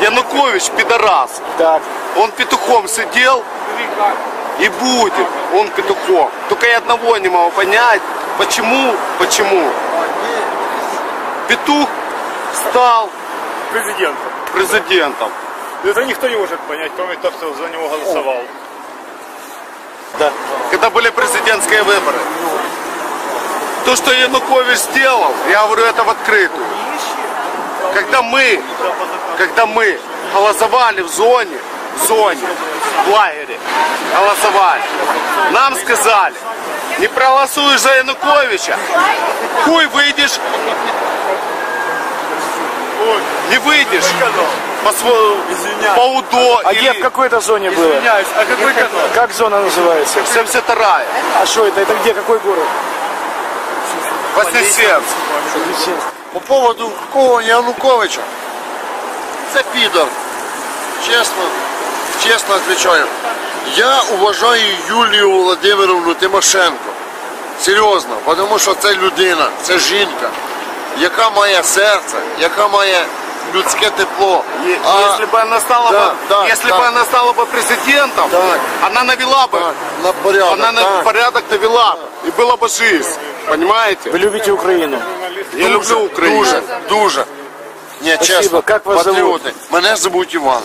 Янукович пидорас. Так. Он петухом сидел и будет он петухом. Только я одного не могу понять, почему, почему петух стал Президент. президентом. Это никто не может понять, кроме того, кто за него голосовал. когда были президентские выборы. То, что Янукович сделал, я говорю это в открытую. Когда мы, когда мы голосовали в зоне, в зоне, в лагере, голосовали, нам сказали, не проголосуешь за Януковича, хуй выйдешь, не выйдешь по, по УДО А где в или какой-то зоне было? Извиняюсь, а какой канал? Как зона называется? 72 А что это? Это где? Какой город? Вознесенск. Вознесенск. По поводу какого Януковича. Це підор. Чесно, чесно отвечаю. Я уважаю Юлію Володимировну Тимошенко. Серйозно, тому що це людина, це жінка, яка має серце, яка має людське тепло. Е- А- Если бы она стала Да, бы, да, если да. бы она стала бы президентом, Так. она навела бы, Так, на порядок. она на так. порядок навела, бы, и была бы жизнь, понимаете? Вы любите Украину? Я люблю Украину. Дуже, дуже. Ні, Спасибо. чесно, Как вас зовут? патріоти. Мене звуть Іван.